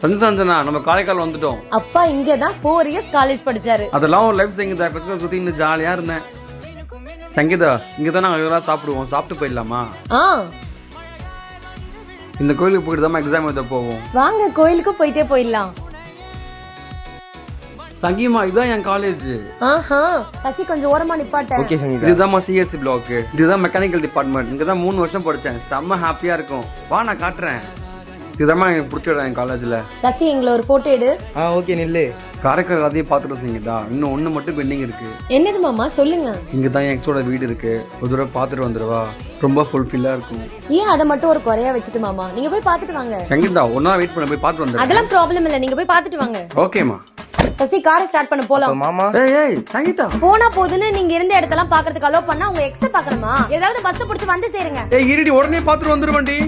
சஞ்சு சஞ்சனா நம்ம காரைக்கால் வந்துட்டோம். அப்பா இங்க தான் ஃபோர் இயர்ஸ் காலேஜ் படிச்சாரு. அதெல்லாம் ஒரு லைஃப் சங்கீதா பசங்க சுத்தி இன்னும் ஜாலியா இருந்தேன். சங்கீதா இங்க தான் நாங்கள் எல்லாம் சாப்பிடுவோம். சாப்பிட்டு போயிடலாமா? ஆ. இந்த கோயிலுக்கு போயிட்டு தான் எக்ஸாம் எழுத போவோம். வாங்க கோயிலுக்கு போயிட்டே போயிடலாம். சங்கீமா இதுதான் என் காலேஜ் ஆஹா சசி கொஞ்சம் ஓரமா நிப்பாட்ட. ஓகே சங்கீதா. இதுதான் சிஎஸ்சி பிளாக் இதுதான் மெக்கானிக்கல் டிபார்ட்மெண்ட் இங்க தான் மூணு வருஷம் படிச்சேன். செம்ம ஹாப்பியா இருக்கும். வா நான் காட்டுறேன். இதுதான் எனக்கு பிடிச்ச இடம் என் காலேஜ்ல சசி எங்களை ஒரு போட்டோ எடு. ஆ ஓகே நில்லு. காரைக்கால் எல்லாத்தையும் பார்த்துட்டு சங்கீதா இன்னும் ஒன்று மட்டும் பெண்டிங் இருக்கு. என்னது மாமா சொல்லுங்க. இங்க தான் எக்ஸோட வீடு இருக்கு. ஒரு தடவை பார்த்துட்டு வந்துடுவா. ரொம்ப ஃபுல்ஃபில்லா இருக்கும். ஏன் அதை மட்டும் ஒரு குறையா வச்சுட்டு மாமா? நீங்க போய் பார்த்துட்டு வாங்க. சங்கீதா ஒன்னா வெயிட் பண்ண போய் பார்த்துட்டு வந்துடுறேன். அதெல்லாம் ப்ராப்ளம் இல்ல நீங்க போய் பார்த்துட்டு வாங்க. ஓகேம்மா சசி காரை ஸ்டார்ட் பண்ண போலாம். மாமா. ஏய் ஏய் சங்கீதா போனா போதுன்னு நீங்க இருந்த இடத்தெல்லாம் பாக்குறதுக்கு அலோ பண்ணா உங்க எக்ஸ பாக்கணுமா ஏதாவது பஸ் புடிச்சு வந்து சேருங்க. ஏய் இருடி உடனே பார்த்துட்டு வந்துருவண்டி